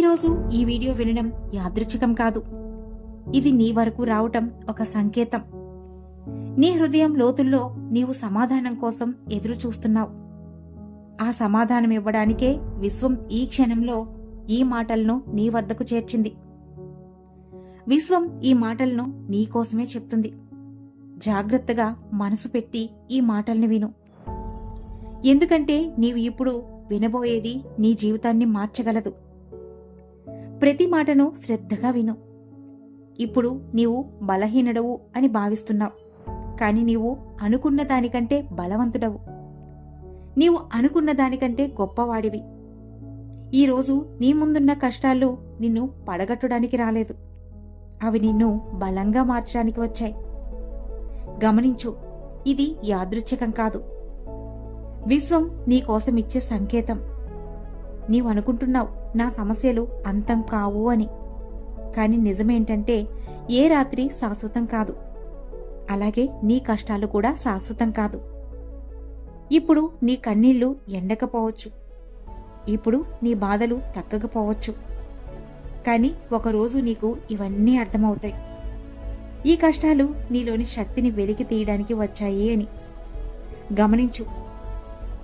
ఈరోజు ఈ వీడియో వినడం యాదృచ్ఛికం కాదు. ఇది నీ వరకు రావటం ఒక సంకేతం. నీ హృదయం లోతుల్లో నీవు సమాధానం కోసం ఎదురు చూస్తున్నావు. ఆ సమాధానం ఇవ్వడానికే విశ్వం ఈ క్షణంలో ఈ మాటలను నీ వద్దకు చేర్చింది. విశ్వం ఈ మాటలను నీకోసమే చెప్తుంది. జాగ్రత్తగా మనసు పెట్టి ఈ మాటల్ని విను. ఎందుకంటే నీవు ఇప్పుడు వినబోయేది నీ జీవితాన్ని మార్చగలదు. ప్రతి మాటను శ్రద్ధగా విను. ఇప్పుడు నీవు బలహీనుడవు అని భావిస్తున్నావు. కాని నీవు అనుకున్న దానికంటే బలవంతుడవు. నీవు అనుకున్న దానికంటే గొప్పవాడివి. ఈరోజు నీ ముందున్న కష్టాలు నిన్ను పడగట్టడానికి రాలేదు. అవి నిన్ను బలంగా మార్చడానికి వచ్చాయి. గమనించు ఇది యాదృచ్ఛికం కాదు. విశ్వం నీకోసం ఇచ్చే సంకేతం. నీవు అనుకుంటున్నావు నా సమస్యలు అంతం కావు అని. కాని నిజమేంటంటే ఏ రాత్రి శాశ్వతం కాదు. అలాగే నీ కష్టాలు కూడా శాశ్వతం కాదు. ఇప్పుడు నీ కన్నీళ్ళు ఎండకపోవచ్చు. ఇప్పుడు నీ బాధలు తగ్గకపోవచ్చు. కానీ ఒకరోజు నీకు ఇవన్నీ అర్థమవుతాయి. ఈ కష్టాలు నీలోని శక్తిని వెలికి తీయడానికి వచ్చాయి అని. గమనించు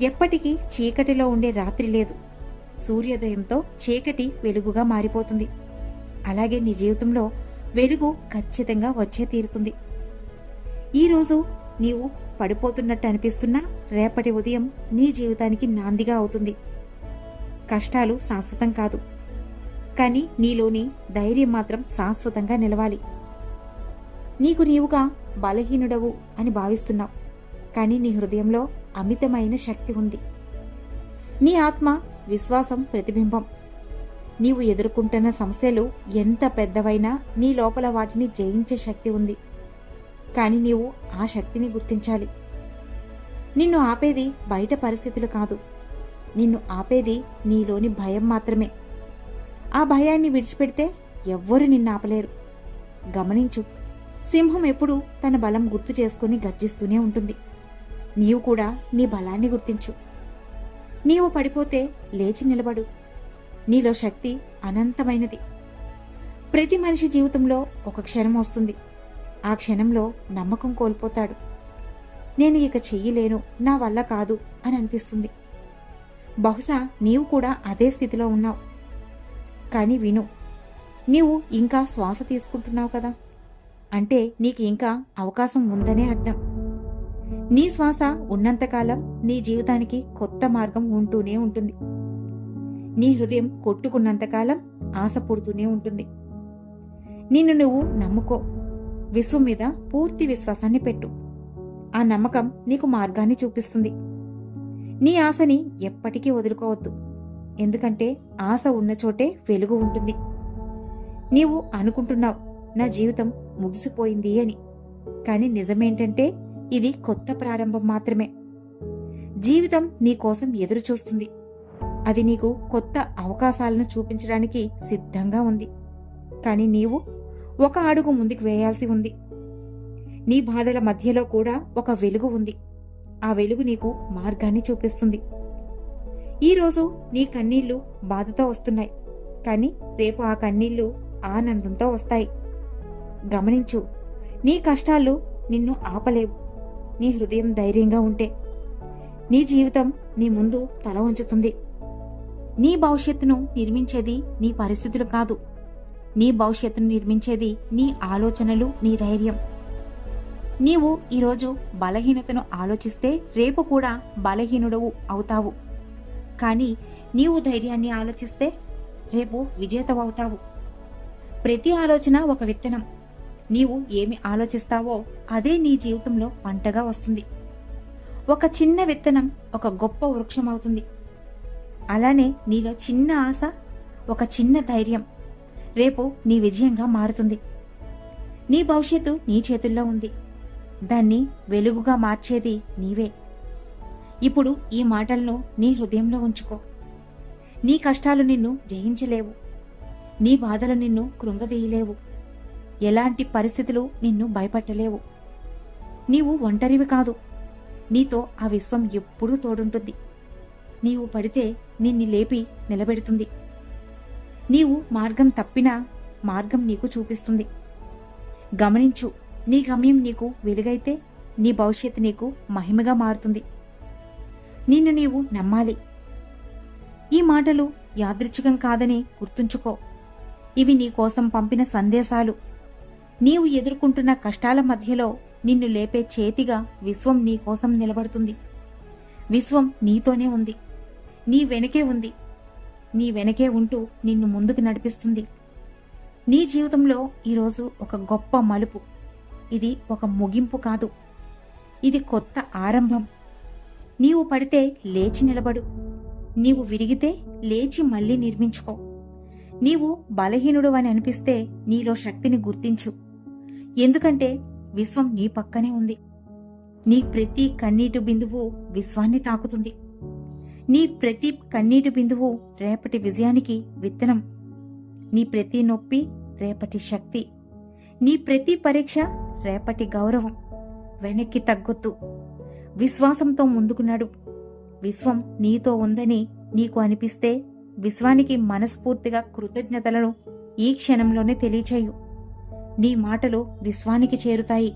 ఎప్పటికీ చీకటిలో ఉండే రాత్రి లేదు. సూర్యోదయంతో చీకటి వెలుగుగా మారిపోతుంది. అలాగే నీ జీవితంలో వెలుగు ఖచ్చితంగా వచ్చే తీరుతుంది. ఈరోజు నీవు పడిపోతున్నట్టు అనిపిస్తున్నా రేపటి ఉదయం నీ జీవితానికి నాందిగా అవుతుంది. కష్టాలు శాశ్వతం కాదు. కానీ నీలోని ధైర్యం మాత్రం శాశ్వతంగా నిలవాలి. నీకు నీవుగా బలహీనుడవు అని భావిస్తున్నావు. కానీ నీ హృదయంలో అమితమైన శక్తి ఉంది. నీ ఆత్మ విశ్వాసం ప్రతిబింబం. నీవు ఎదుర్కొంటున్న సమస్యలు ఎంత పెద్దవైనా నీ లోపల వాటిని జయించే శక్తి ఉంది. కానీ నీవు ఆ శక్తిని గుర్తించాలి. నిన్ను ఆపేది బయట పరిస్థితులు కాదు. నిన్ను ఆపేది నీలోని భయం మాత్రమే. ఆ భయాన్ని విడిచిపెడితే ఎవ్వరు నిన్ను ఆపలేరు. గమనించు సింహం ఎప్పుడూ తన బలం గుర్తు చేసుకుని గర్జిస్తూనే ఉంటుంది. నీవు కూడా నీ బలాన్ని గుర్తించు. నీవు పడిపోతే లేచి నిలబడు. నీలో శక్తి అనంతమైనది. ప్రతి మనిషి జీవితంలో ఒక క్షణం వస్తుంది. ఆ క్షణంలో నమ్మకం కోల్పోతాడు. నేను ఇక చెయ్యలేను నా వల్ల కాదు అని అనిపిస్తుంది. బహుశా నీవు కూడా అదే స్థితిలో ఉన్నావు. కానీ విను నీవు ఇంకా శ్వాస తీసుకుంటున్నావు కదా. అంటే నీకు ఇంకా అవకాశం ఉందనే అర్థం. నీ శ్వాస ఉన్నంతకాలం నీ జీవితానికి కొత్త మార్గం ఉంటూనే ఉంటుంది. నీ హృదయం కొట్టుకున్నంతకాలం ఆశ పుడుతూనే ఉంటుంది. నిన్ను నువ్వు నమ్ముకో. విశ్వం మీద పూర్తి విశ్వాసాన్ని పెట్టు. ఆ నమ్మకం నీకు మార్గాన్ని చూపిస్తుంది. నీ ఆశని ఎప్పటికీ వదులుకోవద్దు. ఎందుకంటే ఆశ ఉన్న చోటే వెలుగు ఉంటుంది. నీవు అనుకుంటున్నావు నా జీవితం ముగిసిపోయింది అని. కానీ నిజమేంటంటే ఇది కొత్త ప్రారంభం మాత్రమే. జీవితం నీ కోసం ఎదురు చూస్తుంది. అది నీకు కొత్త అవకాశాలను చూపించడానికి సిద్ధంగా ఉంది. కానీ నీవు ఒక అడుగు ముందుకు వేయాల్సి ఉంది. నీ బాధల మధ్యలో కూడా ఒక వెలుగు ఉంది. ఆ వెలుగు నీకు మార్గాన్ని చూపిస్తుంది. ఈరోజు నీ కన్నీళ్ళు బాధతో వస్తున్నాయి. కానీ రేపు ఆ కన్నీళ్ళు ఆనందంతో వస్తాయి. గమనించు నీ కష్టాలు నిన్ను ఆపలేవు. నీ హృదయం ధైర్యంగా ఉంటే నీ జీవితం నీ ముందు తల ఉంచుతుంది నీ భవిష్యత్తును నిర్మించేది నీ పరిస్థితులు కాదు. నీ భవిష్యత్తును నిర్మించేది నీ ఆలోచనలు నీ ధైర్యం. నీవు ఈరోజు బలహీనతను ఆలోచిస్తే రేపు కూడా బలహీనుడవు అవుతావు. కానీ నీవు ధైర్యాన్ని ఆలోచిస్తే రేపు విజేతవవుతావు ప్రతి ఆలోచన ఒక విత్తనం. నీవు ఏమి ఆలోచిస్తావో అదే నీ జీవితంలో పంటగా వస్తుంది. ఒక చిన్న విత్తనం ఒక గొప్ప వృక్షం అవుతుంది అలానే నీలో చిన్న ఆశ ఒక చిన్న ధైర్యం. రేపు నీ విజయంగా మారుతుంది. నీ భవిష్యత్తు నీ చేతుల్లో ఉంది. దాన్ని వెలుగుగా మార్చేది నీవే. ఇప్పుడు ఈ మాటలను నీ హృదయంలో ఉంచుకో. నీ కష్టాలు నిన్ను జయించలేవు. నీ బాధలు నిన్ను కృంగదీయలేవు. ఎలాంటి పరిస్థితులు నిన్ను భయపెట్టలేవు. నీవు ఒంటరివి కాదు. నీతో ఆ విశ్వం ఎప్పుడూ తోడుంటుంది. నీవు పడితే నిన్ను లేపి నిలబెడుతుంది. నీవు మార్గం తప్పినా మార్గం నీకు చూపిస్తుంది. గమనించు నీ గమ్యం నీకు వెలుగైతే నీ భవిష్యత్తు నీకు మహిమగా మారుతుంది. నిన్ను నీవు నమ్మాలి. ఈ మాటలు యాదృచ్ఛికం కాదని గుర్తుంచుకో. ఇవి నీ కోసం పంపిన సందేశాలు. నీవు ఎదుర్కొంటున్న కష్టాల మధ్యలో నిన్ను లేపే చేతిగా విశ్వం నీ కోసం నిలబడుతుంది. విశ్వం నీతోనే ఉంది. నీ వెనకే ఉంది. నీ వెనకే ఉంటూ నిన్ను ముందుకు నడిపిస్తుంది. నీ జీవితంలో ఈరోజు ఒక గొప్ప మలుపు. ఇది ఒక ముగింపు కాదు. ఇది కొత్త ఆరంభం. నీవు పడితే లేచి నిలబడు. నీవు విరిగితే లేచి మళ్ళీ నిర్మించుకో. నీవు బలహీనుడు అని అనిపిస్తే నీలో శక్తిని గుర్తించు. ఎందుకంటే విశ్వం నీ పక్కనే ఉంది. నీ ప్రతి కన్నీటి బిందువు విశ్వాన్ని తాకుతుంది. నీ ప్రతి కన్నీటి బిందువు రేపటి విజయానికి విత్తనం. నీ ప్రతి నొప్పి రేపటి శక్తి. నీ ప్రతి పరీక్ష రేపటి గౌరవం. వెనక్కి తగ్గొద్దు. విశ్వాసంతో ముందుకు నడు. విశ్వం నీతో ఉందని నీకు అనిపిస్తే విశ్వానికి మనస్ఫూర్తిగా కృతజ్ఞతలను ఈ క్షణంలోనే తెలియచేయు. నీ మాటలు విశ్వానికి చేరుతాయి.